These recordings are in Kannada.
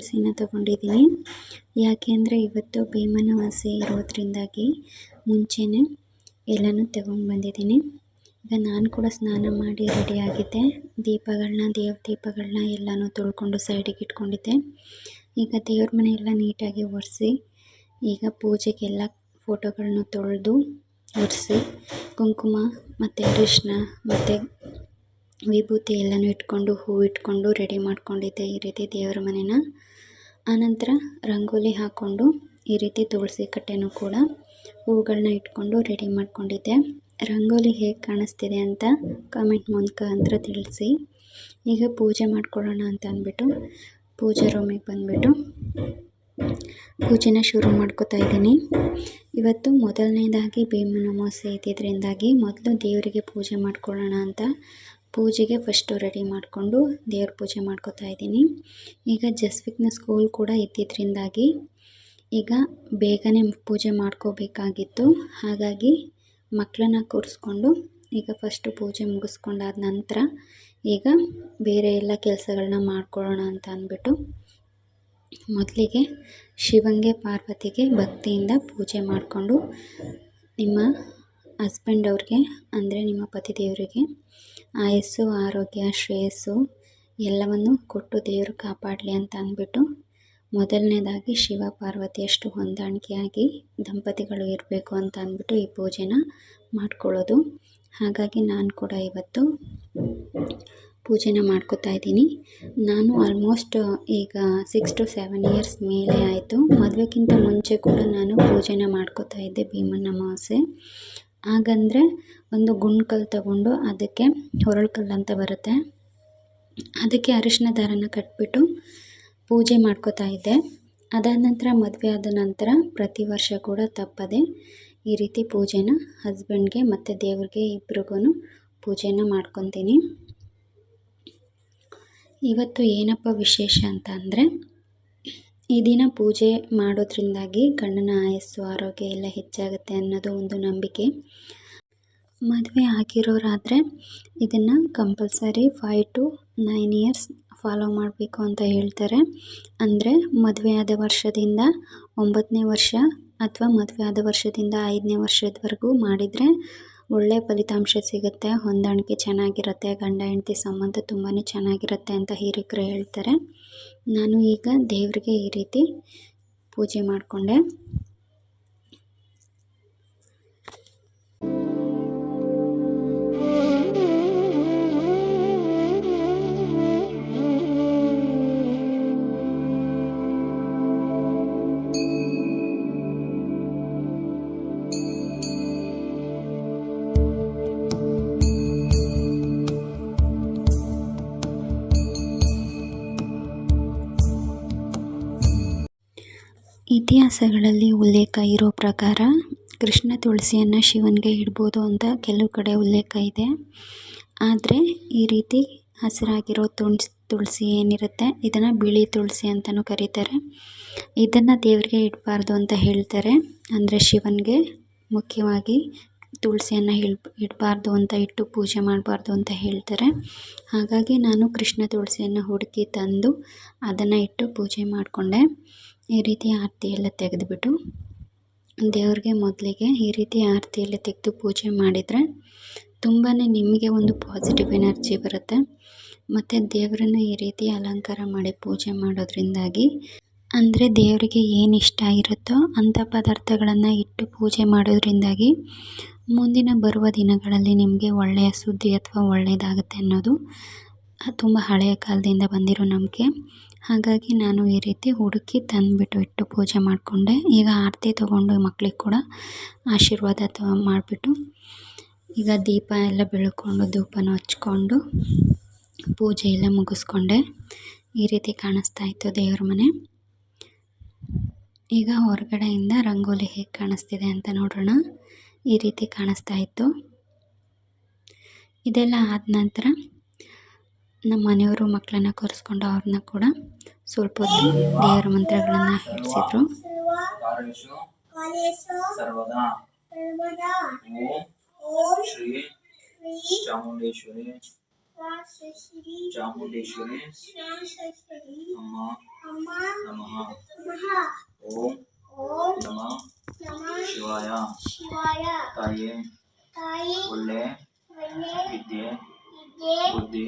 ಕೃಷ್ಣ ತಗೊಂಡಿದ್ದೀನಿ. ಯಾಕೆ ಅಂದರೆ ಇವತ್ತು ಭೀಮನವಾಸಿ ಇರೋದ್ರಿಂದಾಗಿ ಮುಂಚೆನೇ ಎಲ್ಲನೂ ತಗೊಂಡು ಬಂದಿದ್ದೀನಿ. ಈಗ ನಾನು ಕೂಡ ಸ್ನಾನ ಮಾಡಿ ರೆಡಿಯಾಗಿದ್ದೆ ದೀಪಗಳನ್ನ ದೇವ್ರ ದೀಪಗಳನ್ನ ಎಲ್ಲನೂ ತೊಳ್ಕೊಂಡು ಸೈಡಿಗೆ ಇಟ್ಕೊಂಡಿದ್ದೆ. ಈಗ ದೇವ್ರ ಮನೆ ಎಲ್ಲ ನೀಟಾಗಿ ಒರೆಸಿ, ಈಗ ಪೂಜೆಗೆಲ್ಲ ಫೋಟೋಗಳನ್ನ ತೊಳೆದು ಒರೆಸಿ, ಕುಂಕುಮ ಮತ್ತು ಅರಿಶಿನ ಮತ್ತು ವಿಭೂತಿ ಎಲ್ಲನೂ ಇಟ್ಕೊಂಡು, ಹೂವು ಇಟ್ಕೊಂಡು ರೆಡಿ ಮಾಡ್ಕೊಂಡಿದ್ದೆ ಈ ರೀತಿ ದೇವರ ಮನೇನ. ಆನಂತರ ರಂಗೋಲಿ ಹಾಕ್ಕೊಂಡು ಈ ರೀತಿ ತುಳಸಿ ಕಟ್ಟೆನೂ ಕೂಡ ಹೂಗಳನ್ನ ಇಟ್ಕೊಂಡು ರೆಡಿ ಮಾಡ್ಕೊಂಡಿದ್ದೆ. ರಂಗೋಲಿ ಹೇಗೆ ಕಾಣಿಸ್ತಿದೆ ಅಂತ ಕಾಮೆಂಟ್ ಮೂಲಕ ಅಂತ ತಿಳಿಸಿ. ಈಗ ಪೂಜೆ ಮಾಡ್ಕೊಳ್ಳೋಣ ಅಂತ ಅಂದ್ಬಿಟ್ಟು ಪೂಜೆ ರೂಮಿಗೆ ಬಂದುಬಿಟ್ಟು ಪೂಜೆನ ಶುರು ಮಾಡ್ಕೋತಾ ಇದ್ದೀನಿ. ಇವತ್ತು ಮೊದಲನೇದಾಗಿ ಭೀಮನ ಅಮಾವಾಸ್ಯೆ ಇದ್ದಿದ್ದರಿಂದಾಗಿ ಮೊದಲು ದೇವರಿಗೆ ಪೂಜೆ ಮಾಡ್ಕೊಳ್ಳೋಣ ಅಂತ ಪೂಜೆಗೆ ಫಸ್ಟು ರೆಡಿ ಮಾಡಿಕೊಂಡು ದೇವ್ರ ಪೂಜೆ ಮಾಡ್ಕೋತಾ ಇದ್ದೀನಿ. ಈಗ ಜಸ್ವಿಕ್ನ ಸ್ಕೂಲ್ ಕೂಡ ಇದ್ದಿದ್ದರಿಂದಾಗಿ ಈಗ ಬೇಗನೆ ಪೂಜೆ ಮಾಡ್ಕೋಬೇಕಾಗಿತ್ತು. ಹಾಗಾಗಿ ಮಕ್ಕಳನ್ನ ಕೂರಿಸ್ಕೊಂಡು ಈಗ ಫಸ್ಟು ಪೂಜೆ ಮುಗಿಸ್ಕೊಂಡಾದ ನಂತರ ಈಗ ಬೇರೆ ಎಲ್ಲ ಕೆಲಸಗಳನ್ನ ಮಾಡ್ಕೊಳ್ಳೋಣ ಅಂತ ಅಂದ್ಬಿಟ್ಟು ಮೊದಲಿಗೆ ಶಿವಂಗೆ ಪಾರ್ವತಿಗೆ ಭಕ್ತಿಯಿಂದ ಪೂಜೆ ಮಾಡಿಕೊಂಡು ನಿಮ್ಮ ಹಸ್ಬೆಂಡ್ ಅವ್ರಿಗೆ, ಅಂದರೆ ನಿಮ್ಮ ಪತಿ ದೇವರಿಗೆ ಆಯಸ್ಸು ಆರೋಗ್ಯ, ಶ್ರೇಯಸ್ಸು ಎಲ್ಲವನ್ನು ಕೊಟ್ಟು ದೇವರು ಕಾಪಾಡಲಿ ಅಂತ ಅಂದ್ಬಿಟ್ಟು ಮೊದಲನೇದಾಗಿ ಶಿವ ಪಾರ್ವತಿಯಷ್ಟು ಹೊಂದಾಣಿಕೆಯಾಗಿ ದಂಪತಿಗಳು ಇರಬೇಕು ಅಂತ ಅಂದ್ಬಿಟ್ಟು ಈ ಪೂಜೆನ ಮಾಡ್ಕೊಳ್ಳೋದು. ಹಾಗಾಗಿ ನಾನು ಕೂಡ ಇವತ್ತು ಪೂಜೆನ ಮಾಡ್ಕೋತಾ ಇದ್ದೀನಿ. ನಾನು ಆಲ್ಮೋಸ್ಟ್ ಈಗ ಸಿಕ್ಸ್ ಟು ಸೆವೆನ್ ಇಯರ್ಸ್ ಮೇಲೆ ಆಯಿತು. ಮದುವೆಗಿಂತ ಮುಂಚೆ ಕೂಡ ನಾನು ಪೂಜೆನ ಮಾಡ್ಕೋತಾ ಇದ್ದೆ ಭೀಮಣ್ಣ ಅಮಾವಾಸ್ಯೆ ಹಾಗಂದರೆ ಒಂದು ಗುಂಡ್ಕಲ್ಲು ತಗೊಂಡು ಅದಕ್ಕೆ ಹೊರಳ್ಕಲ್ಲು ಅಂತ ಬರುತ್ತೆ. ಅದಕ್ಕೆ ಅರಿಶಿನ ದಾರನ ಕಟ್ಬಿಟ್ಟು ಪೂಜೆ ಮಾಡ್ಕೋತಾ ಇದ್ದೆ. ಅದಾದ ನಂತರ ಮದುವೆ ಆದ ನಂತರ ಪ್ರತಿ ವರ್ಷ ಕೂಡ ತಪ್ಪದೆ ಈ ರೀತಿ ಪೂಜೆನ ಹಸ್ಬೆಂಡ್ಗೆ ಮತ್ತು ದೇವ್ರಿಗೆ ಇಬ್ರಿಗೂ ಪೂಜೆನ ಮಾಡ್ಕೊತೀನಿ. ಇವತ್ತು ಏನಪ್ಪ ವಿಶೇಷ ಅಂತ ಅಂದರೆ ಈ ದಿನ ಪೂಜೆ ಮಾಡೋದ್ರಿಂದಾಗಿ ಗಂಡನ ಆಯಸ್ಸು, ಆರೋಗ್ಯ ಎಲ್ಲ ಹೆಚ್ಚಾಗುತ್ತೆ ಅನ್ನೋದು ಒಂದು ನಂಬಿಕೆ. ಮದುವೆ ಆಗಿರೋರಾದರೆ ಇದನ್ನು compulsory five to nine years follow ಮಾಡಬೇಕು ಅಂತ ಹೇಳ್ತಾರೆ. ಅಂದರೆ ಮದುವೆ ಆದ ವರ್ಷದಿಂದ ಒಂಬತ್ತನೇ ವರ್ಷ ಅಥವಾ ಮದುವೆ ಆದ ವರ್ಷದಿಂದ ಐದನೇ ವರ್ಷದವರೆಗೂ ಮಾಡಿದರೆ ಒಳ್ಳೆಯ ಫಲಿತಾಂಶ ಸಿಗುತ್ತೆ. ಹೊಂದಾಣಿಕೆ ಚೆನ್ನಾಗಿರುತ್ತೆ. ಗಂಡ, ಹೆಂಡತಿ ಸಂಬಂಧ ತುಂಬಾ ಚೆನ್ನಾಗಿರುತ್ತೆ ಅಂತ ಹಿರಿಕರು ಹೇಳ್ತಾರೆ. ನಾನು ಈಗ ದೇವರಿಗೆ ಈ ರೀತಿ ಪೂಜೆ ಮಾಡಿಕೊಂಡೆ. ಇತಿಹಾಸಗಳಲ್ಲಿ ಉಲ್ಲೇಖ ಇರೋ ಪ್ರಕಾರ ಕೃಷ್ಣ ತುಳಸಿಯನ್ನು ಶಿವನಿಗೆ ಇಡ್ಬೋದು ಅಂತ ಕೆಲವು ಕಡೆ ಉಲ್ಲೇಖ ಇದೆ. ಆದರೆ ಈ ರೀತಿ ಹಸಿರಾಗಿರೋ ತುಳ್ಸಿ ತುಳಸಿ ಏನಿರುತ್ತೆ, ಇದನ್ನು ಬಿಳಿ ತುಳಸಿ ಅಂತಲೂ ಕರೀತಾರೆ. ಇದನ್ನು ದೇವರಿಗೆ ಇಡಬಾರ್ದು ಅಂತ ಹೇಳ್ತಾರೆ. ಅಂದರೆ ಶಿವನಿಗೆ ಮುಖ್ಯವಾಗಿ ತುಳಸಿಯನ್ನು ಇಡ್ ಇಡಬಾರ್ದು ಅಂತ ಇಟ್ಟು ಪೂಜೆ ಮಾಡಬಾರ್ದು ಅಂತ ಹೇಳ್ತಾರೆ. ಹಾಗಾಗಿ ನಾನು ಕೃಷ್ಣ ತುಳಸಿಯನ್ನು ಹುಡುಕಿ ತಂದು ಅದನ್ನು ಇಟ್ಟು ಪೂಜೆ ಮಾಡಿಕೊಂಡೆ. ಈ ರೀತಿ ಆರತಿ ಎಲ್ಲ ತೆಗೆದ್ಬಿಟ್ಟು ದೇವ್ರಿಗೆ ಮೊದಲಿಗೆ ಈ ರೀತಿ ಆರತಿ ಎಲ್ಲ ತೆಗೆದು ಪೂಜೆ ಮಾಡಿದರೆ ತುಂಬಾ ನಿಮಗೆ ಒಂದು ಪಾಸಿಟಿವ್ ಎನರ್ಜಿ ಬರುತ್ತೆ. ಮತ್ತು ದೇವರನ್ನ ಈ ರೀತಿ ಅಲಂಕಾರ ಮಾಡಿ ಪೂಜೆ ಮಾಡೋದ್ರಿಂದಾಗಿ ಅಂದರೆ ದೇವರಿಗೆ ಏನು ಇಷ್ಟ ಇರುತ್ತೋ ಅಂಥ ಪದಾರ್ಥಗಳನ್ನು ಇಟ್ಟು ಪೂಜೆ ಮಾಡೋದ್ರಿಂದಾಗಿ ಮುಂದಿನ ಬರುವ ದಿನಗಳಲ್ಲಿ ನಿಮಗೆ ಒಳ್ಳೆಯ ಸುದ್ದಿ ಅಥವಾ ಒಳ್ಳೆಯದಾಗುತ್ತೆ ಅನ್ನೋದು ತುಂಬ ಹಳೆಯ ಕಾಲದಿಂದ ಬಂದಿರೋ ನಂಬಿಕೆ. ಹಾಗಾಗಿ ನಾನು ಈ ರೀತಿ ಹುಡುಕಿ ತಂದುಬಿಟ್ಟು ಇಟ್ಟು ಪೂಜೆ ಮಾಡಿಕೊಂಡೆ. ಈಗ ಆರತಿ ತೊಗೊಂಡು ಮಕ್ಳಿಗೆ ಕೂಡ ಆಶೀರ್ವಾದ ತ ಮಾಡಿಬಿಟ್ಟು ಈಗ ದೀಪ ಎಲ್ಲ ಬೆಳ್ಕೊಂಡು ಧೂಪನೂ ಹಚ್ಕೊಂಡು ಪೂಜೆ ಎಲ್ಲ ಮುಗಿಸ್ಕೊಂಡೆ. ಈ ರೀತಿ ಕಾಣಿಸ್ತಾ ಇತ್ತು ದೇವ್ರ ಮನೆ. ಈಗ ಹೊರಗಡೆಯಿಂದ ರಂಗೋಲಿ ಹೇಗೆ ಕಾಣಿಸ್ತಿದೆ ಅಂತ ನೋಡೋಣ. ಈ ರೀತಿ ಕಾಣಿಸ್ತಾ ಇತ್ತು. ಇದೆಲ್ಲ ಆದ ನಂತರ ನಮ್ಮ ಮನೆಯವರು ಮಕ್ಕಳನ್ನ ಕರೆಸ್ಕೊಂಡು ಅವ್ರನ್ನ ಕೂಡ ಸ್ವಲ್ಪ ಹೊತ್ತು ದೇವರ ಮಂತ್ರಗಳನ್ನು ಹೇಳಿಸಿದ್ರು ಸರ್ವದಾ ಓಂ ಶ್ರೀ ಚಾಮುಂಡೇಶ್ವರಿ ಶ್ರೀ ಚಾಮುಂಡೇಶ್ವರಿ ಶ್ರೀ ಅಮ್ಮ ಅಮ್ಮ ನಮಃ ನಮಃ ಓಂ ಓಂ ನಮಃ ನಮಃ ಶಿವಾಯ ಶಿವಾಯ ತಾಯಿ ತಾಯಿ ಒಳ್ಳೆ ಒಳ್ಳೆ ವಿದ್ಯೆ ವಿದ್ಯೆ ಬುದ್ಧಿ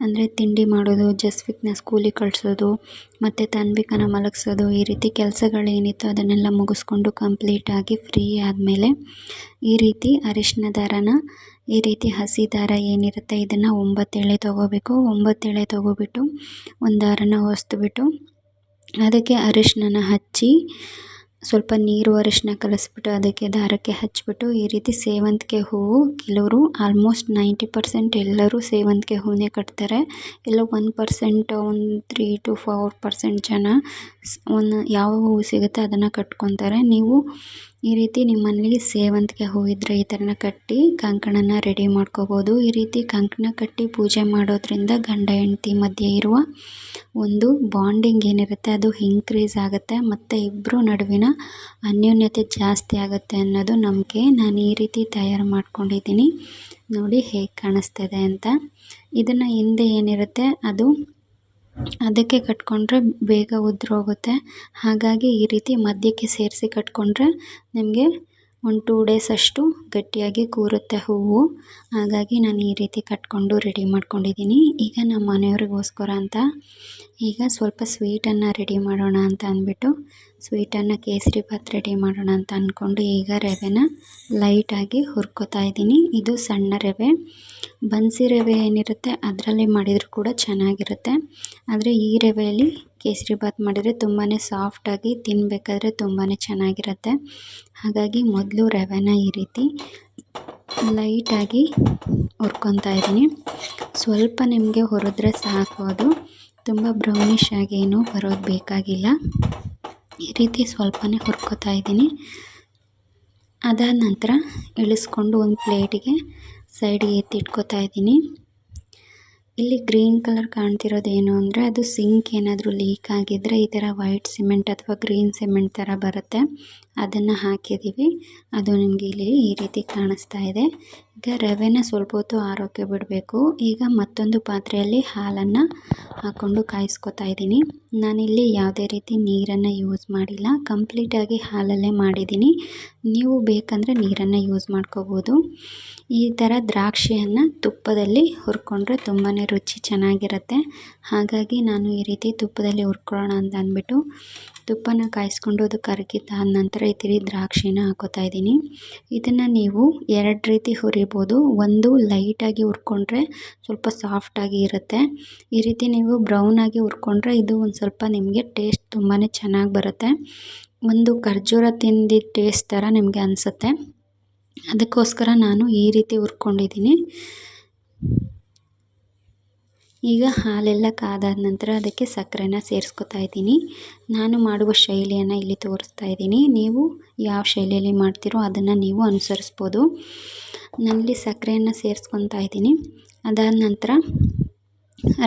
ಅಂದರೆ ತಿಂಡಿ ಮಾಡೋದು ಜಸ್ವಿಕ್ನ ಸ್ಕೂಲಿಗೆ ಕಳಿಸೋದು, ಮತ್ತು ತನ್ವಿಕನ ಮಲಗಿಸೋದು, ಈ ರೀತಿ ಕೆಲಸಗಳೇನಿತ್ತು ಅದನ್ನೆಲ್ಲ ಮುಗಿಸ್ಕೊಂಡು ಕಂಪ್ಲೀಟಾಗಿ ಫ್ರೀ ಆದಮೇಲೆ ಈ ರೀತಿ ಅರಿಶಿನ ದಾರನ, ಈ ರೀತಿ ಹಸಿ ದಾರ ಏನಿರುತ್ತೆ ಇದನ್ನು ಒಂಬತ್ತು ಎಳೆ ತೊಗೋಬೇಕು. ಒಂಬತ್ತು ಎಳೆ ತೊಗೊಬಿಟ್ಟು ಒಂದು ದಾರನ ಹೊಸ್ದುಬಿಟ್ಟು ಅದಕ್ಕೆ ಅರಿಶಿನ ಹಚ್ಚಿ ಸ್ವಲ್ಪ ನೀರು ಅರಿಶಿನ ಕಲಸಿಬಿಟ್ಟು ಅದಕ್ಕೆ ದಾರಕ್ಕೆ ಹಚ್ಚಿಬಿಟ್ಟು ಈ ರೀತಿ ಸೇವಂತಿಗೆ ಹೂವು ಕೆಲವರು ಆಲ್ಮೋಸ್ಟ್ ನೈಂಟಿ ಪರ್ಸೆಂಟ್ ಎಲ್ಲರೂ ಸೇವಂತಿಗೆ ಹೂವನ್ನೇ ಕಟ್ತಾರೆ. ಎಲ್ಲ ಒನ್ ಪರ್ಸೆಂಟ್ ಒಂದು ತ್ರೀ ಟು ಫೋರ್ ಪರ್ಸೆಂಟ್ ಜನ ಒಂದು ಯಾವ ಹೂವು ಸಿಗುತ್ತೆ ಅದನ್ನು ಕಟ್ಕೊತಾರೆ. ನೀವು ಈ ರೀತಿ ನಿಮ್ಮಲ್ಲಿ ಸೇವಂತಿಗೆ ಹೂ ಇದ್ದರೆ ಈ ಥರನ ಕಟ್ಟಿ ಕಂಕಣನ ರೆಡಿ ಮಾಡ್ಕೋಬೋದು. ಈ ರೀತಿ ಕಂಕಣ ಕಟ್ಟಿ ಪೂಜೆ ಮಾಡೋದ್ರಿಂದ ಗಂಡ, ಹೆಂಡತಿ ಮಧ್ಯೆ ಇರುವ ಒಂದು ಬಾಂಡಿಂಗ್ ಏನಿರುತ್ತೆ, ಅದು ಇನ್ಕ್ರೀಸ್ ಆಗುತ್ತೆ. ಮತ್ತು ಇಬ್ಬರು ನಡುವಿನ ಅನ್ಯೋನ್ಯತೆ ಜಾಸ್ತಿ ಆಗುತ್ತೆ ಅನ್ನೋದು ನಂಬಿಕೆ ನಾನು ಈ ರೀತಿ ತಯಾರು ಮಾಡ್ಕೊಂಡಿದ್ದೀನಿ. ನೋಡಿ ಹೇಗೆ ಕಾಣಿಸ್ತಿದೆ ಅಂತ. ಇದನ್ನು ಹಿಂದೆ ಏನಿರುತ್ತೆ, ಅದು ಅದಕ್ಕೆ ಕಟ್ಕೊಂಡ್ರೆ ಬೇಗ ಉದುರೋಗುತ್ತೆ. ಹಾಗಾಗಿ ಈ ರೀತಿ ಮಧ್ಯಕ್ಕೆ ಸೇರಿಸಿ ಕಟ್ಕೊಂಡ್ರೆ ನಿಮಗೆ ಒಂದು ಟೂ ಡೇಸ್ ಅಷ್ಟು ಗಟ್ಟಿಯಾಗಿ ಕೂರುತ್ತೆ ಹೂವು. ಹಾಗಾಗಿ ನಾನು ಈ ರೀತಿ ಕಟ್ಕೊಂಡು ರೆಡಿ ಮಾಡ್ಕೊಂಡಿದ್ದೀನಿ. ಈಗ ನಮ್ಮ ಮನೆಯವ್ರಿಗೋಸ್ಕರ ಅಂತ. ಈಗ ಸ್ವಲ್ಪ ಸ್ವೀಟನ್ನು ರೆಡಿ ಮಾಡೋಣ ಅಂತ ಅಂದ್ಬಿಟ್ಟು ಸ್ವೀಟನ್ನು ಕೇಸರಿ ಭಾತ್ ರೆಡಿ ಮಾಡೋಣ ಅಂತ ಅಂದ್ಕೊಂಡು ಈಗ ರವೆನ ಲೈಟಾಗಿ ಹುರ್ಕೋತಾ ಇದ್ದೀನಿ. ಇದು ಸಣ್ಣ ರವೆ. ಬನ್ಸಿ ರವೆ ಏನಿರುತ್ತೆ ಅದರಲ್ಲಿ ಮಾಡಿದರೂ ಕೂಡ ಚೆನ್ನಾಗಿರುತ್ತೆ. ಆದರೆ ಈ ರವೆಯಲ್ಲಿ ಕೇಸರಿ ಬಾತ್ ಮಾಡಿದರೆ ತುಂಬಾ ಸಾಫ್ಟಾಗಿ ತಿನ್ನಬೇಕಾದ್ರೆ ತುಂಬಾ ಚೆನ್ನಾಗಿರುತ್ತೆ. ಹಾಗಾಗಿ ಮೊದಲು ರವೆನ ಈ ರೀತಿ ಲೈಟಾಗಿ ಹುರ್ಕೊತಾ ಇದ್ದೀನಿ. ಸ್ವಲ್ಪ ನಿಮಗೆ ಹುರಿದ್ರೆ ಸಾಕು ಅದು. ತುಂಬ ಬ್ರೌನಿಷ್ ಆಗಿ ಏನೂ ಬರೋದು ಬೇಕಾಗಿಲ್ಲ. ಈ ರೀತಿ ಸ್ವಲ್ಪನೇ ಹುರ್ಕೋತಾ ಇದ್ದೀನಿ. ಅದಾದ ನಂತರ ಇಳಿಸ್ಕೊಂಡು ಒಂದು ಪ್ಲೇಟಿಗೆ ಸೈಡಿಗೆ ಎತ್ತಿಟ್ಕೋತಾ ಇದ್ದೀನಿ. ಇಲ್ಲಿ ಗ್ರೀನ್ ಕಲರ್ ಕಾಣ್ತಿರೋದು ಏನು ಅಂದ್ರೆ ಅದು ಸಿಂಕ್ ಏನಾದ್ರು ಲೀಕ್ ಆಗಿದ್ರೆ ಈ ತರ ವೈಟ್ ಸಿಮೆಂಟ್ ಅಥವಾ ಗ್ರೀನ್ ಸಿಮೆಂಟ್ ತರ ಬರುತ್ತೆ. ಅದನ್ನ ಹಾಕಿದೀವಿ. ಅದು ನಿಮಗೆ ಇಲ್ಲಿ ಈ ರೀತಿ ಕಾಣಿಸ್ತಾ ಇದೆ. ಈಗ ರವೆನ ಸ್ವಲ್ಪ ಹೊತ್ತು ಆರೋಕ್ಕೆ ಬಿಡಬೇಕು. ಈಗ ಮತ್ತೊಂದು ಪಾತ್ರೆಯಲ್ಲಿ ಹಾಲನ್ನು ಹಾಕ್ಕೊಂಡು ಕಾಯಿಸ್ಕೊತಾ ಇದ್ದೀನಿ. ನಾನಿಲ್ಲಿ ಯಾವುದೇ ರೀತಿ ನೀರನ್ನು ಯೂಸ್ ಮಾಡಿಲ್ಲ. ಕಂಪ್ಲೀಟಾಗಿ ಹಾಲಲ್ಲೇ ಮಾಡಿದ್ದೀನಿ. ನೀವು ಬೇಕಂದರೆ ನೀರನ್ನು ಯೂಸ್ ಮಾಡ್ಕೋಬೋದು. ಈ ಥರ ದ್ರಾಕ್ಷಿಯನ್ನು ತುಪ್ಪದಲ್ಲಿ ಹುರ್ಕೊಂಡ್ರೆ ತುಂಬಾ ರುಚಿ ಚೆನ್ನಾಗಿರುತ್ತೆ. ಹಾಗಾಗಿ ನಾನು ಈ ರೀತಿ ತುಪ್ಪದಲ್ಲಿ ಹುರ್ಕೊಳ್ಳೋಣ ಅಂತ ಅಂದ್ಬಿಟ್ಟು ತುಪ್ಪನ ಕಾಯಿಸ್ಕೊಂಡು ಅದು ಕರಗಿದ್ದಾದ ನಂತರ ಈ ರೀತಿ ದ್ರಾಕ್ಷಿನ ಹಾಕೋತಾ ಇದ್ದೀನಿ. ಇದನ್ನು ನೀವು ಎರಡು ರೀತಿ ಹುರಿಬೋದು ಒಂದು ಲೈಟಾಗಿ ಹುರ್ಕೊಂಡ್ರೆ ಸ್ವಲ್ಪ ಸಾಫ್ಟಾಗಿ ಇರುತ್ತೆ. ಈ ರೀತಿ ನೀವು ಬ್ರೌನಾಗಿ ಹುರ್ಕೊಂಡ್ರೆ ಇದು ಒಂದು ಸ್ವಲ್ಪ ನಿಮಗೆ ಟೇಸ್ಟ್ ತುಂಬಾ ಚೆನ್ನಾಗಿ ಬರುತ್ತೆ. ಒಂದು ಖರ್ಜೂರ ತಿಂದಿದ್ದ ಟೇಸ್ಟ್ ಥರ ನಿಮಗೆ ಅನಿಸುತ್ತೆ. ಅದಕ್ಕೋಸ್ಕರ ನಾನು ಈ ರೀತಿ ಹುರ್ಕೊಂಡಿದ್ದೀನಿ. ಈಗ ಹಾಲೆಲ್ಲ ಕಾದಾದ ನಂತರ ಅದಕ್ಕೆ ಸಕ್ಕರೆನ ಸೇರಿಸ್ಕೊತಾ ಇದ್ದೀನಿ. ನಾನು ಮಾಡುವ ಶೈಲಿಯನ್ನು ಇಲ್ಲಿ ತೋರಿಸ್ತಾ ಇದ್ದೀನಿ. ನೀವು ಯಾವ ಶೈಲಿಯಲ್ಲಿ ಮಾಡ್ತೀರೋ ಅದನ್ನು ನೀವು ಅನುಸರಿಸ್ಬೋದು. ನಾನಿಲ್ಲಿ ಸಕ್ಕರೆಯನ್ನು ಸೇರಿಸ್ಕೊತಾ ಇದ್ದೀನಿ. ಅದಾದ ನಂತರ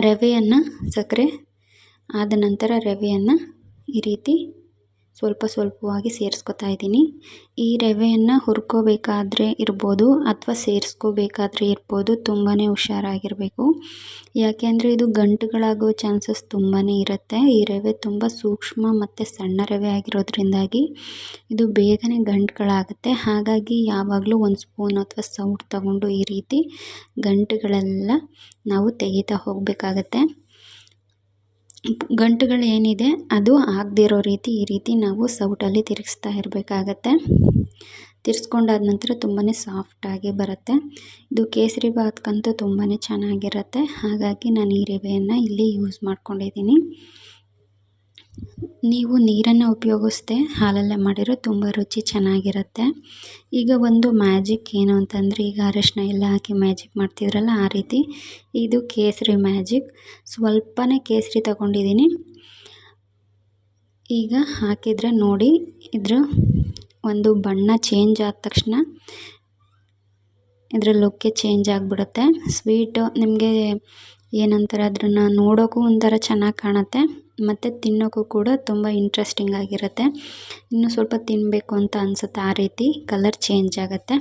ರವೆಯನ್ನು, ಸಕ್ಕರೆ ಆದ ನಂತರ ರವೆಯನ್ನು ಈ ರೀತಿ ಸ್ವಲ್ಪ ಸ್ವಲ್ಪವಾಗಿ ಸೇರಿಸ್ಕೊತಾ ಇದ್ದೀನಿ. ಈ ರವೆಯನ್ನು ಹುರ್ಕೋಬೇಕಾದ್ರೆ ಇರ್ಬೋದು ಅಥವಾ ಸೇರಿಸ್ಕೋಬೇಕಾದ್ರೆ ಇರ್ಬೋದು ತುಂಬಾ ಹುಷಾರಾಗಿರಬೇಕು. ಯಾಕೆಂದರೆ ಇದು ಗಂಟುಗಳಾಗೋ ಚಾನ್ಸಸ್ ತುಂಬಾ ಇರುತ್ತೆ. ಈ ರವೆ ತುಂಬ ಸೂಕ್ಷ್ಮ ಮತ್ತು ಸಣ್ಣ ರವೆ ಆಗಿರೋದ್ರಿಂದಾಗಿ ಇದು ಬೇಗನೆ ಗಂಟುಗಳಾಗುತ್ತೆ. ಹಾಗಾಗಿ ಯಾವಾಗಲೂ ಒಂದು ಸ್ಪೂನ್ ಅಥವಾ ಸೌಟ್ ತಗೊಂಡು ಈ ರೀತಿ ಗಂಟುಗಳೆಲ್ಲ ನಾವು ತೆಗಿತಾ ಹೋಗಬೇಕಾಗತ್ತೆ. ಗಂಟುಗಳು ಏನಿದೆ ಅದು ಆಗದಿರೋ ರೀತಿ ಈ ರೀತಿ ನಾವು ಸೌಟಲ್ಲಿ ತಿರುಗಿಸ್ತಾ ಇರಬೇಕಾಗತ್ತೆ. ತಿರ್ಸ್ಕೊಂಡಾದ ನಂತರ ತುಂಬಾ ಸಾಫ್ಟಾಗಿ ಬರುತ್ತೆ. ಇದು ಕೇಸರಿ ಬಾತ್ಕಂತೂ ತುಂಬಾ ಚೆನ್ನಾಗಿರುತ್ತೆ. ಹಾಗಾಗಿ ನಾನು ಈ ರವೆಯನ್ನು ಇಲ್ಲಿ ಯೂಸ್ ಮಾಡ್ಕೊಂಡಿದ್ದೀನಿ. ನೀವು ನೀರನ್ನು ಉಪಯೋಗಿಸ್ದೆ ಹಾಲಲ್ಲೇ ಮಾಡಿರೋ ತುಂಬ ರುಚಿ ಚೆನ್ನಾಗಿರುತ್ತೆ. ಈಗ ಒಂದು ಮ್ಯಾಜಿಕ್ ಏನು ಅಂತಂದರೆ ಈಗ ಅರಶಿನ ಎಲ್ಲ ಹಾಕಿ ಮ್ಯಾಜಿಕ್ ಮಾಡ್ತಿದ್ರಲ್ಲ ಆ ರೀತಿ ಇದು ಕೇಸರಿ ಮ್ಯಾಜಿಕ್. ಸ್ವಲ್ಪನೇ ಕೇಸರಿ ತಗೊಂಡಿದ್ದೀನಿ. ಈಗ ಹಾಕಿದರೆ ನೋಡಿ, ಇದ್ರ ಒಂದು ಬಣ್ಣ ಚೇಂಜ್ ಆದ ತಕ್ಷಣ ಇದರ ಲುಕ್ಕೇ ಚೇಂಜ್ ಆಗಿಬಿಡುತ್ತೆ. ಸ್ವೀಟು ನಿಮಗೆ ಏನಂತಾರೆ ಅದನ್ನು ನೋಡೋಕ್ಕೂ ಒಂಥರ ಚೆನ್ನಾಗಿ ಕಾಣುತ್ತೆ. ಮತ್ತು ತಿನ್ನೋಕ್ಕೂ ಕೂಡ ತುಂಬ ಇಂಟ್ರೆಸ್ಟಿಂಗ್ ಆಗಿರುತ್ತೆ. ಇನ್ನೂ ಸ್ವಲ್ಪ ತಿನ್ನಬೇಕು ಅಂತ ಅನಿಸುತ್ತೆ ಆ ರೀತಿ ಕಲರ್ ಚೇಂಜ್ ಆಗುತ್ತೆ.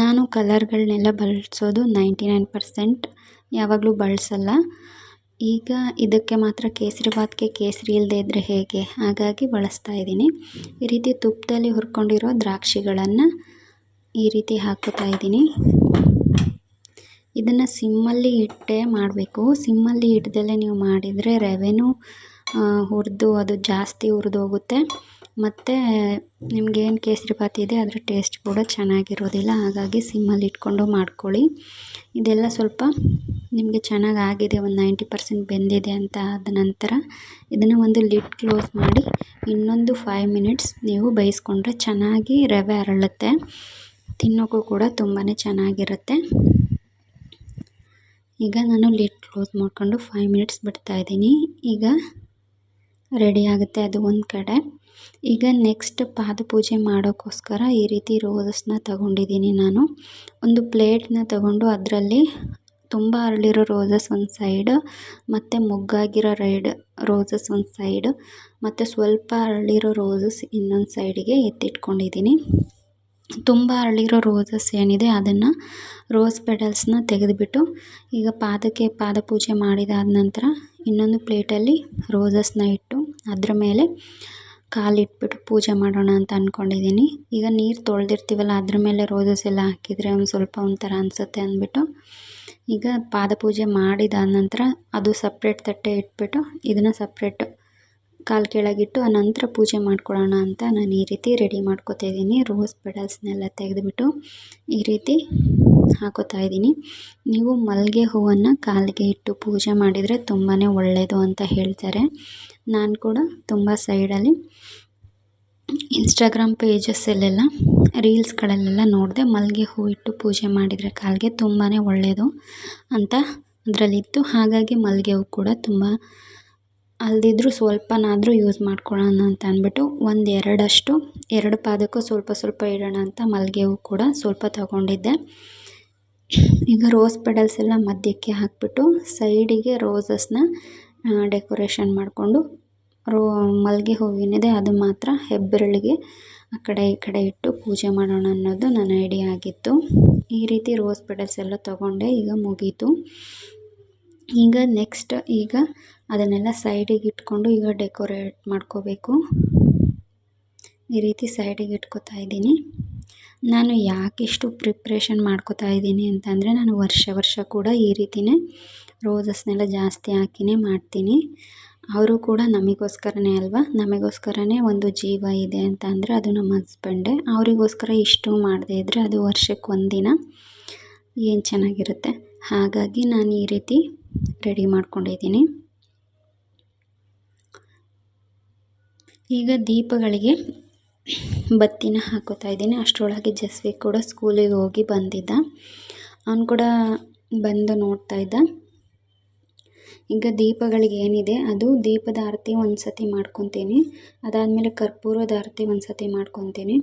ನಾನು ಕಲರ್ಗಳನ್ನೆಲ್ಲ ಬಳಸೋದು ನೈಂಟಿ ನೈನ್ ಪರ್ಸೆಂಟ್ ಯಾವಾಗಲೂ ಬಳಸಲ್ಲ. ಈಗ ಇದಕ್ಕೆ ಮಾತ್ರ ಕೇಸರಿ ಭಾತ್ಗೆ ಕೇಸರಿ ಇಲ್ಲದೆ ಇದ್ದರೆ ಹೇಗೆ? ಹಾಗಾಗಿ ಬಳಸ್ತಾ ಇದ್ದೀನಿ. ಈ ರೀತಿ ತುಪ್ಪದಲ್ಲಿ ಹುರ್ಕೊಂಡಿರೋ ದ್ರಾಕ್ಷಿಗಳನ್ನು ಈ ರೀತಿ ಹಾಕುತ್ತಾ ಇದ್ದೀನಿ. ಇದನ್ನು ಸಿಮ್ಮಲ್ಲಿ ಇಟ್ಟೇ ಮಾಡಬೇಕು. ಸಿಮ್ಮಲ್ಲಿ ಇಡ್ದಲೇ ನೀವು ಮಾಡಿದರೆ ರವೆನೂ ಹುರಿದು ಅದು ಜಾಸ್ತಿ ಹುರಿದೋಗುತ್ತೆ ಮತ್ತು ನಿಮ್ಗೇನು ಕೇಸರಿ ಭಾತ್ ಇದೆ ಅದರ ಟೇಸ್ಟ್ ಕೂಡ ಚೆನ್ನಾಗಿರೋದಿಲ್ಲ. ಹಾಗಾಗಿ ಸಿಮ್ಮಲ್ಲಿ ಇಟ್ಕೊಂಡು ಮಾಡ್ಕೊಳ್ಳಿ. ಇದೆಲ್ಲ ಸ್ವಲ್ಪ ನಿಮಗೆ ಚೆನ್ನಾಗಿ ಆಗಿದೆ, ಒಂದು ನೈಂಟಿ ಪರ್ಸೆಂಟ್ ಬೆಂದಿದೆ ಅಂತ ಆದ ನಂತರ ಇದನ್ನು ಒಂದು ಲಿಡ್ ಕ್ಲೋಸ್ ಮಾಡಿ ಇನ್ನೊಂದು ಫೈವ್ ಮಿನಿಟ್ಸ್ ನೀವು ಬೇಯಿಸ್ಕೊಂಡ್ರೆ ಚೆನ್ನಾಗಿ ರವೆ ಅರಳುತ್ತೆ. ತಿನ್ನೋಕ್ಕೂ ಕೂಡ ತುಂಬಾ ಚೆನ್ನಾಗಿರುತ್ತೆ. ಈಗ ನಾನು ಲಿಟ್ ಕ್ಲೋಸ್ ಮಾಡಿಕೊಂಡು ಫೈವ್ ಮಿನಿಟ್ಸ್ ಬಿಡ್ತಾಯಿದ್ದೀನಿ ಈಗ ರೆಡಿ ಆಗುತ್ತೆ ಅದು ಒಂದು ಕಡೆ. ಈಗ ನೆಕ್ಸ್ಟ್ ಪಾದ ಪೂಜೆ ಮಾಡೋಕ್ಕೋಸ್ಕರ ಈ ರೀತಿ ರೋಸಸ್ನ ತಗೊಂಡಿದ್ದೀನಿ ನಾನು. ಒಂದು ಪ್ಲೇಟ್ನ ತಗೊಂಡು ಅದರಲ್ಲಿ ತುಂಬ ಅರಳಿರೋ ರೋಸಸ್ ಒಂದು ಸೈಡ್ ಮತ್ತು ಮೊಗ್ಗಾಗಿರೋ ರೈಡ್ ರೋಸಸ್ ಒಂದು ಸೈಡ್ ಮತ್ತು ಸ್ವಲ್ಪ ಅರಳಿರೋ ರೋಸಸ್ ಇನ್ನೊಂದು ಸೈಡಿಗೆ ಎತ್ತಿಟ್ಕೊಂಡಿದ್ದೀನಿ. ತುಂಬ ಅರಳಿರೋ ರೋಸಸ್ ಏನಿದೆ ಅದನ್ನು ರೋಸ್ ಪೆಟಲ್ಸ್ನ ತೆಗೆದುಬಿಟ್ಟು ಈಗ ಪಾದಕ್ಕೆ ಪಾದ ಪೂಜೆ ಮಾಡಿದಾದ ನಂತರ ಇನ್ನೊಂದು ಪ್ಲೇಟಲ್ಲಿ ರೋಸಸ್ನ ಇಟ್ಟು ಅದರ ಮೇಲೆ ಕಾಲಿಟ್ಬಿಟ್ಟು ಪೂಜೆ ಮಾಡೋಣ ಅಂತ ಅಂದ್ಕೊಂಡಿದ್ದೀನಿ ಈಗ ನೀರು ತೊಳೆದಿರ್ತೀವಲ್ಲ ಅದ್ರ ಮೇಲೆ ರೋಸಸ್ ಎಲ್ಲ ಹಾಕಿದರೆ ಒಂದು ಸ್ವಲ್ಪ ಒಂಥರ ಅನಿಸುತ್ತೆ ಅಂದ್ಬಿಟ್ಟು ಈಗ ಪಾದ ಪೂಜೆ ಮಾಡಿದಾದ ನಂತರ ಅದು ಸಪ್ರೇಟ್ ತಟ್ಟೆ ಇಟ್ಬಿಟ್ಟು ಇದನ್ನು ಸಪ್ರೇಟ್ ಕಾಲು ಕೆಳಗಿಟ್ಟು ಆ ನಂತರ ಪೂಜೆ ಮಾಡ್ಕೊಳ್ಳೋಣ ಅಂತ ನಾನು ಈ ರೀತಿ ರೆಡಿ ಮಾಡ್ಕೋತಾ ಇದ್ದೀನಿ. ರೋಸ್ ಪೆಡಲ್ಸ್ನೆಲ್ಲ ತೆಗೆದುಬಿಟ್ಟು ಈ ರೀತಿ ಹಾಕೋತಾ ಇದ್ದೀನಿ. ನೀವು ಮಲ್ಲಿಗೆ ಹೂವನ್ನು ಕಾಲಿಗೆ ಇಟ್ಟು ಪೂಜೆ ಮಾಡಿದರೆ ತುಂಬಾ ಒಳ್ಳೆಯದು ಅಂತ ಹೇಳ್ತಾರೆ. ನಾನು ಕೂಡ ತುಂಬ ಸೈಡಲ್ಲಿ ಇನ್ಸ್ಟಾಗ್ರಾಮ್ ಪೇಜಸ್ಸಲ್ಲೆಲ್ಲ ರೀಲ್ಸ್ಗಳಲ್ಲೆಲ್ಲ ನೋಡಿದೆ ಮಲ್ಲಿಗೆ ಹೂ ಇಟ್ಟು ಪೂಜೆ ಮಾಡಿದರೆ ಕಾಲಿಗೆ ತುಂಬಾ ಒಳ್ಳೆಯದು ಅಂತ ಅದರಲ್ಲಿತ್ತು. ಹಾಗಾಗಿ ಮಲ್ಲಿಗೆ ಹೂ ಕೂಡ ತುಂಬ ಅಲ್ದಿದ್ರೂ ಸ್ವಲ್ಪನಾದರೂ ಯೂಸ್ ಮಾಡ್ಕೊಳ್ಳೋಣ ಅಂತ ಅಂದ್ಬಿಟ್ಟು ಒಂದು ಎರಡಷ್ಟು, ಎರಡು ಪಾದಕ್ಕೂ ಸ್ವಲ್ಪ ಸ್ವಲ್ಪ ಇಡೋಣ ಅಂತ ಮಲ್ಲಿಗೆ ಹೂ ಕೂಡ ಸ್ವಲ್ಪ ತಗೊಂಡಿದ್ದೆ. ಈಗ ರೋಸ್ ಪೆಡಲ್ಸ್ ಎಲ್ಲ ಮಧ್ಯಕ್ಕೆ ಹಾಕಿಬಿಟ್ಟು ಸೈಡಿಗೆ ರೋಸಸ್ನ ಡೆಕೋರೇಷನ್ ಮಾಡಿಕೊಂಡು ರೋ ಮಲ್ಲಿಗೆ ಹೂವಿನಿದೆ ಅದು ಮಾತ್ರ ಹೆಬ್ಬೆರಳಿಗೆ ಆ ಕಡೆ ಈ ಕಡೆ ಇಟ್ಟು ಪೂಜೆ ಮಾಡೋಣ ಅನ್ನೋದು ನನ್ನ ಐಡಿಯಾ ಆಗಿತ್ತು. ಈ ರೀತಿ ರೋಸ್ ಪೆಡಲ್ಸ್ ಎಲ್ಲ ತೊಗೊಂಡೆ, ಈಗ ಮುಗೀತು. ಈಗ ನೆಕ್ಸ್ಟ್ ಈಗ ಅದನ್ನೆಲ್ಲ ಸೈಡಿಗೆ ಇಟ್ಕೊಂಡು ಈಗ ಡೆಕೋರೇಟ್ ಮಾಡ್ಕೋಬೇಕು. ಈ ರೀತಿ ಸೈಡಿಗೆ ಇಟ್ಕೋತಾ ಇದ್ದೀನಿ. ನಾನು ಯಾಕೆ ಇಷ್ಟು ಪ್ರಿಪ್ರೇಷನ್ ಮಾಡ್ಕೋತಾ ಇದ್ದೀನಿ ಅಂತಂದರೆ ನಾನು ವರ್ಷ ವರ್ಷ ಕೂಡ ಈ ರೀತಿಯೇ ರೋಸಸ್ನೆಲ್ಲ ಜಾಸ್ತಿ ಹಾಕಿನೇ ಮಾಡ್ತೀನಿ. ಅವರು ಕೂಡ ನಮಗೋಸ್ಕರನೇ ಅಲ್ವಾ? ನಮಗೋಸ್ಕರನೇ ಒಂದು ಜೀವ ಇದೆ ಅಂತ ಅಂದರೆ ಅದು ನಮ್ಮ ಹಸ್ಬೆಂಡೇ ಅವರಿಗೋಸ್ಕರ ಇಷ್ಟು ಮಾಡದೇ ಇದ್ದರೆ ಅದು ವರ್ಷಕ್ಕೆ ಒಂದಿನ ಏನು ಚೆನ್ನಾಗಿರುತ್ತೆ? ಹಾಗಾಗಿ ನಾನು ಈ ರೀತಿ ರೆಡಿ ಮಾಡ್ಕೊಂಡಿದ್ದೀನಿ. ಈಗ ದೀಪಗಳಿಗೆ ಬತ್ತಿನ ಹಾಕೋತಾ ಇದ್ದೀನಿ. ಅಷ್ಟರೊಳಗೆ ಜಸ್ವಿ ಕೂಡ ಸ್ಕೂಲಿಗೆ ಹೋಗಿ ಬಂದಿದ್ದ. ಅವನು ಕೂಡ ಬಂದು ನೋಡ್ತಾ ಇದ್ದ. ಈಗ ದೀಪಗಳಿಗೆ ಏನಿದೆ, ಅದು ದೀಪದ ಆರತಿ ಒಂದು ಸತಿ ಮಾಡ್ಕೊತೀನಿ. ಅದಾದಮೇಲೆ ಕರ್ಪೂರದ ಆರತಿ ಒಂದು ಸತಿ ಮಾಡ್ಕೊತೀನಿ.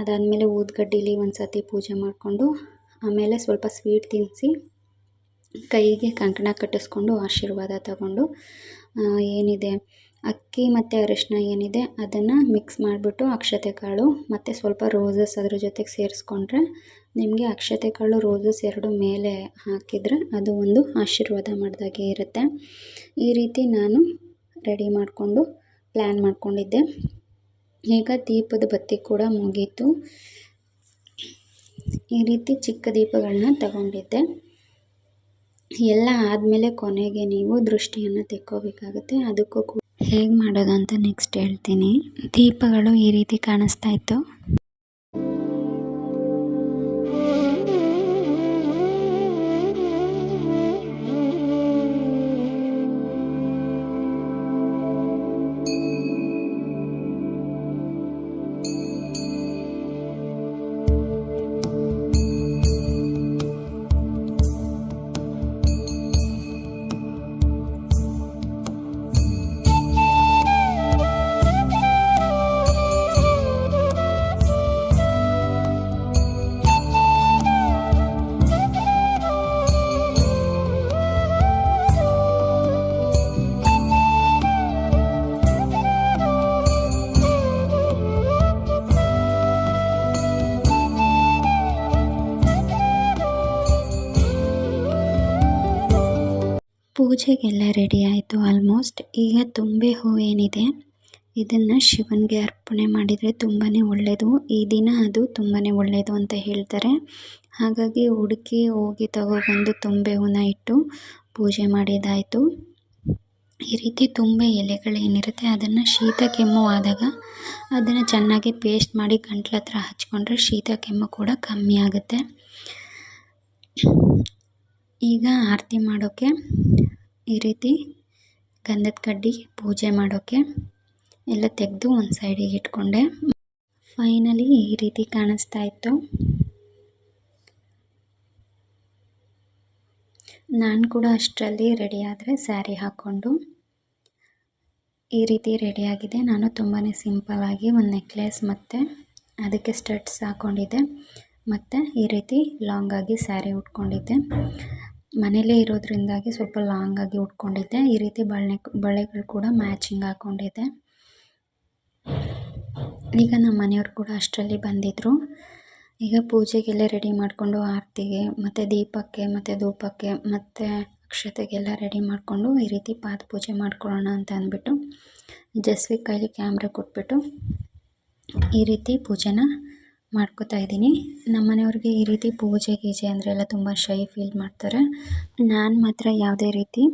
ಅದಾದಮೇಲೆ ಊದ್ಗಡ್ಡಿಲಿ ಒಂದು ಸತಿ ಪೂಜೆ ಮಾಡಿಕೊಂಡು, ಆಮೇಲೆ ಸ್ವಲ್ಪ ಸ್ವೀಟ್ ತಿನ್ನಿಸಿ ಕೈಗೆ ಕಂಕಣ ಕಟ್ಟಿಸ್ಕೊಂಡು ಆಶೀರ್ವಾದ ತಗೊಂಡು ಏನಿದೆ, ಅಕ್ಕಿ ಮತ್ತು ಅರಿಶಿನ ಏನಿದೆ ಅದನ್ನು ಮಿಕ್ಸ್ ಮಾಡಿಬಿಟ್ಟು ಅಕ್ಷತೆ ಕಾಳು ಮತ್ತು ಸ್ವಲ್ಪ ರೋಸಸ್ ಅದ್ರ ಜೊತೆಗೆ ಸೇರಿಸ್ಕೊಂಡ್ರೆ ನಿಮಗೆ ಅಕ್ಷತೆ ಕಾಳು ರೋಸಸ್ ಎರಡು ಮೇಲೆ ಹಾಕಿದರೆ ಅದು ಒಂದು ಆಶೀರ್ವಾದ ಮಾಡಿದಾಗೆ ಇರುತ್ತೆ. ಈ ರೀತಿ ನಾನು ರೆಡಿ ಮಾಡಿಕೊಂಡು ಪ್ಲ್ಯಾನ್ ಮಾಡಿಕೊಂಡಿದ್ದೆ. ಈಗ ದೀಪದ ಬತ್ತಿ ಕೂಡ ಮುಗೀತು. ಈ ರೀತಿ ಚಿಕ್ಕ ದೀಪಗಳನ್ನ ತಗೊಂಡಿದ್ದೆ. ಎಲ್ಲ ಆದಮೇಲೆ ಕೊನೆಗೆ ನೀವು ದೃಷ್ಟಿಯನ್ನು ತೆಕ್ಕೋಬೇಕಾಗುತ್ತೆ. ಅದಕ್ಕೂ ಕೂಡ ಹೇಗೆ ಮಾಡೋದು ಅಂತ ನೆಕ್ಸ್ಟ್ ಹೇಳ್ತೀನಿ. ದೀಪಗಳು ಈ ರೀತಿ ಕಾಣಿಸ್ತಾ ಇತ್ತು. ಪೂಜೆಗೆಲ್ಲ ರೆಡಿ ಆಯಿತು ಆಲ್ಮೋಸ್ಟ್ ಈಗ ತುಂಬೆ ಹೂ ಏನಿದೆ ಇದನ್ನು ಶಿವನಿಗೆ ಅರ್ಪಣೆ ಮಾಡಿದರೆ ತುಂಬಾ ಒಳ್ಳೆಯದು ಈ ದಿನ ಅದು ತುಂಬಾ ಒಳ್ಳೆಯದು ಅಂತ ಹೇಳ್ತಾರೆ. ಹಾಗಾಗಿ ಹುಡುಕಿ ಹೋಗಿ ತಗೊಬಂದು ತುಂಬೆ ಹೂವನ್ನ ಇಟ್ಟು ಪೂಜೆ ಮಾಡಿದಾಯಿತು. ಈ ರೀತಿ ತುಂಬೆ ಎಲೆಗಳೇನಿರುತ್ತೆ, ಅದನ್ನು ಶೀತ ಕೆಮ್ಮು ಆದಾಗ ಅದನ್ನು ಚೆನ್ನಾಗಿ ಪೇಸ್ಟ್ ಮಾಡಿ ಗಂಟ್ಲ ಹತ್ರ ಹಚ್ಕೊಂಡ್ರೆ ಶೀತ ಕೆಮ್ಮು ಕೂಡ ಕಮ್ಮಿ ಆಗುತ್ತೆ. ಈಗ ಆರತಿ ಮಾಡೋಕ್ಕೆ ಈ ರೀತಿ ಗಂಧದ ಕಡ್ಡಿ ಪೂಜೆ ಮಾಡೋಕ್ಕೆ ಎಲ್ಲ ತೆಗೆದು ಒಂದು ಸೈಡಿಗೆ ಇಟ್ಕೊಂಡೆ. ಫೈನಲಿ ಈ ರೀತಿ ಕಾಣಿಸ್ತಾ ಇತ್ತು. ನಾನು ಕೂಡ ಅಷ್ಟರಲ್ಲಿ ರೆಡಿ ಆದರೆ ಸ್ಯಾರಿ ಹಾಕ್ಕೊಂಡು ಈ ರೀತಿ ರೆಡಿಯಾಗಿದೆ ನಾನು ತುಂಬಾ ಸಿಂಪಲ್ಲಾಗಿ ಒಂದು ನೆಕ್ಲೆಸ್ ಮತ್ತು ಅದಕ್ಕೆ ಸ್ಟಡ್ಸ್ ಹಾಕ್ಕೊಂಡಿದ್ದೆ ಮತ್ತು ಈ ರೀತಿ ಲಾಂಗಾಗಿ ಸ್ಯಾರಿ ಉಟ್ಕೊಂಡಿದ್ದೆ. ಮನೇಲೇ ಇರೋದ್ರಿಂದಾಗಿ ಸ್ವಲ್ಪ ಲಾಂಗಾಗಿ ಉಟ್ಕೊಂಡಿದ್ದೆ. ಈ ರೀತಿ ಬಳೆ ಬಳೆಗಳು ಕೂಡ ಮ್ಯಾಚಿಂಗ್ ಹಾಕ್ಕೊಂಡಿದ್ದೆ ಈಗ ನಮ್ಮ ಮನೆಯವ್ರು ಕೂಡ ಅಷ್ಟರಲ್ಲಿ ಬಂದಿದ್ದರು ಈಗ ಪೂಜೆಗೆಲ್ಲ ರೆಡಿ ಮಾಡಿಕೊಂಡು ಆರತಿಗೆ, ಮತ್ತು ದೀಪಕ್ಕೆ, ಮತ್ತು ಧೂಪಕ್ಕೆ, ಮತ್ತು ಅಕ್ಷತೆಗೆಲ್ಲ ರೆಡಿ ಮಾಡಿಕೊಂಡು ಈ ರೀತಿ ಪಾದ ಪೂಜೆ ಮಾಡ್ಕೊಳ್ಳೋಣ ಅಂತ ಅಂದ್ಬಿಟ್ಟು ಜಸ್ವಿ ಕೈಲಿ ಕ್ಯಾಮ್ರಾ ಕೊಟ್ಬಿಟ್ಟು ಈ ರೀತಿ ಪೂಜೆನ ಮಾಡ್ಕೋತಾ ಇದ್ದೀನಿ. ನಮ್ಮ ಮನೆಯವ್ರಿಗೆ ಈ ರೀತಿ ಪೂಜೆ, ಗೀಜೆ ಅಂದರೆ ಎಲ್ಲ ತುಂಬ ಶೈ ಫೀಲ್ ಮಾಡ್ತಾರೆ. ನಾನು ಮಾತ್ರ ಯಾವುದೇ ರೀತಿ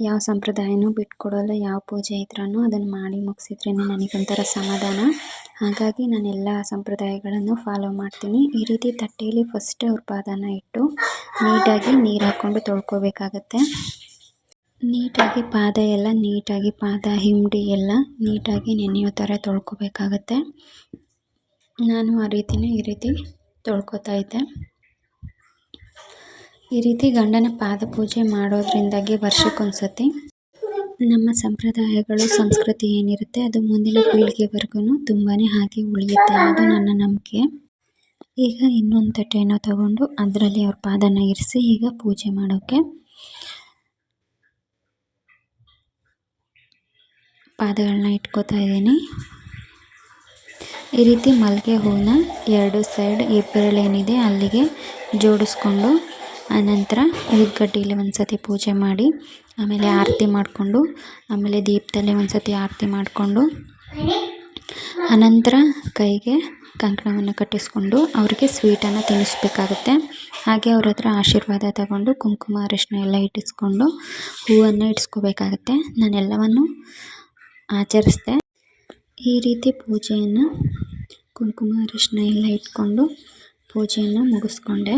ಯಾವ ಸಂಪ್ರದಾಯನೂ ಬಿಟ್ಕೊಡೋಲ್ಲ, ಯಾವ ಪೂಜೆ ಇದ್ರೂ ಅದನ್ನು ಮಾಡಿ ಮುಗಿಸಿದ್ರೇ ನನಗೊಂಥರ ಸಮಾಧಾನ. ಹಾಗಾಗಿ ನಾನು ಎಲ್ಲ ಸಂಪ್ರದಾಯಗಳನ್ನು ಫಾಲೋ ಮಾಡ್ತೀನಿ. ಈ ರೀತಿ ತಟ್ಟೆಯಲ್ಲಿ ಫಸ್ಟ್ ಅವ್ರ ಪಾದನ ಇಟ್ಟು ನೀಟಾಗಿ ನೀರು ಹಾಕ್ಕೊಂಡು ತೊಳ್ಕೊಬೇಕಾಗತ್ತೆ. ನೀಟಾಗಿ ಪಾದ ಎಲ್ಲ ನೀಟಾಗಿ, ಪಾದ, ಹಿಂಡಿ ಎಲ್ಲ ನೀಟಾಗಿ ನೆನೆಯೋ ಥರ ತೊಳ್ಕೊಬೇಕಾಗತ್ತೆ. ನಾನು ಆ ರೀತಿಯೇ ಈ ರೀತಿ ತೊಳ್ಕೊತಾ ಇದ್ದೆ. ಈ ರೀತಿ ಗಂಡನ ಪಾದ ಪೂಜೆ ಮಾಡೋದ್ರಿಂದಾಗಿ ವರ್ಷಕ್ಕೊಂದು ನಮ್ಮ ಸಂಪ್ರದಾಯಗಳು, ಸಂಸ್ಕೃತಿ ಏನಿರುತ್ತೆ ಅದು ಮುಂದಿನ ಪೀಳಿಗೆವರೆಗೂ ತುಂಬಾ ಹಾಗೆ ಉಳಿಯುತ್ತೆ ಅನ್ನೋದು ನನ್ನ ನಂಬಿಕೆ. ಈಗ ಇನ್ನೊಂದು ತಟ್ಟೆಯನ್ನು ತಗೊಂಡು ಅದರಲ್ಲಿ ಅವ್ರ ಪಾದನ ಇರಿಸಿ ಈಗ ಪೂಜೆ ಮಾಡೋಕ್ಕೆ ಪಾದಗಳನ್ನ ಇಟ್ಕೋತಾ ಇದ್ದೀನಿ. ಈ ರೀತಿ ಮಲ್ಲಿಗೆ ಹೂವನ್ನ ಎರಡು ಸೈಡ್ ಏನಿದೆ ಅಲ್ಲಿಗೆ ಜೋಡಿಸ್ಕೊಂಡು ಆನಂತರ ಉದ್ಗಡ್ಡಿಲಿ ಒಂದು ಸತಿ ಪೂಜೆ ಮಾಡಿ, ಆಮೇಲೆ ಆರತಿ ಮಾಡಿಕೊಂಡು, ಆಮೇಲೆ ದೀಪದಲ್ಲಿ ಒಂದು ಸತಿ ಆರತಿ ಮಾಡಿಕೊಂಡು ಅನಂತರ ಕೈಗೆ ಕಂಕಣವನ್ನು ಕಟ್ಟಿಸ್ಕೊಂಡು ಅವರಿಗೆ ಸ್ವೀಟನ್ನು ತಿನ್ನಿಸ್ಬೇಕಾಗುತ್ತೆ ಹಾಗೆ ಅವ್ರ ಹತ್ರ ಆಶೀರ್ವಾದ ತಗೊಂಡು, ಕುಂಕುಮ, ಅರಿಶಿನ ಎಲ್ಲ ಇಟ್ಟಿಸ್ಕೊಂಡು ಹೂವನ್ನು ಇಡ್ಸ್ಕೋಬೇಕಾಗತ್ತೆ ನಾನೆಲ್ಲವನ್ನು ಆಚರಿಸ್ದೆ. ಈ ರೀತಿ ಪೂಜೆಯನ್ನು ಕುಂಕುಮ, ಅರಿಶಿನ ಎಲ್ಲ ಇಟ್ಕೊಂಡು ಪೂಜೆಯನ್ನು ಮುಗಿಸ್ಕೊಂಡೆ.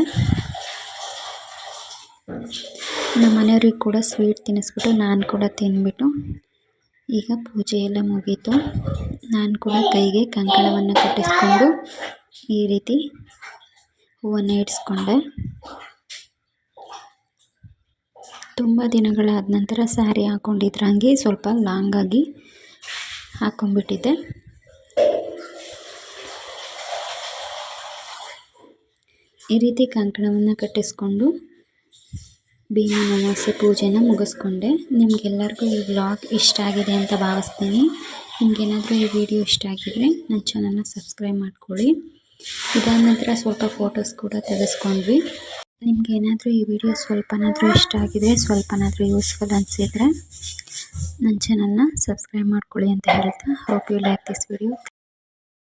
ನಮ್ಮ ಮನೆಯವ್ರಿಗೆ ಕೂಡ ಸ್ವೀಟ್ ತಿನ್ನಿಸ್ಬಿಟ್ಟು ನಾನು ಕೂಡ ತಿಂದ್ಬಿಟ್ಟು ಈಗ ಪೂಜೆ ಎಲ್ಲ ಮುಗೀತು. ನಾನು ಕೂಡ ಕೈಗೆ ಕಂಕಣವನ್ನು ಕಟ್ಟಿಸ್ಕೊಂಡು ಈ ರೀತಿ ಹೂವನ್ನು ಇಡಿಸ್ಕೊಂಡೆ. ತುಂಬ ದಿನಗಳಾದ ನಂತರ ಸ್ಯಾರಿ ಹಾಕ್ಕೊಂಡಿದ್ರಂಗೆ ಸ್ವಲ್ಪ ಲಾಂಗಾಗಿ ಹಾಕ್ಕೊಂಬಿಟ್ಟಿದ್ದೆ ಈ ರೀತಿ ಕಂಕಣವನ್ನು ಕಟ್ಟಿಸ್ಕೊಂಡು ಭೀಮನ ಅಮಾವಾಸ್ಯೆ ಪೂಜೆನ ಮುಗಿಸ್ಕೊಂಡೆ. ನಿಮಗೆಲ್ಲರಿಗೂ ಈ ವ್ಲಾಗ್ ಇಷ್ಟ ಆಗಿದೆ ಅಂತ ಭಾವಿಸ್ತೀನಿ. ನಿಮಗೇನಾದರೂ ಈ ವಿಡಿಯೋ ಇಷ್ಟ ಆಗಿದರೆ ನನ್ನ ಚಾನಲ್ನ ಸಬ್ಸ್ಕ್ರೈಬ್ ಮಾಡ್ಕೊಳ್ಳಿ. ಇದಾದ ನಂತರ ಸ್ವಲ್ಪ ಫೋಟೋಸ್ ಕೂಡ ತೆಗೆಸ್ಕೊಂಡ್ವಿ. ನಿಮಗೇನಾದರೂ ಈ ವಿಡಿಯೋ ಸ್ವಲ್ಪನಾದರೂ ಇಷ್ಟ ಆಗಿದೆ ಸ್ವಲ್ಪನಾದರೂ ಯೂಸ್ಫುಲ್ ಅನಿಸಿದರೆ ನನ್ನ ಚಾನಲ್ನ ಸಬ್ಸ್ಕ್ರೈಬ್ ಮಾಡ್ಕೊಳ್ಳಿ ಅಂತ ಹೇಳ್ತಾ hope you like this video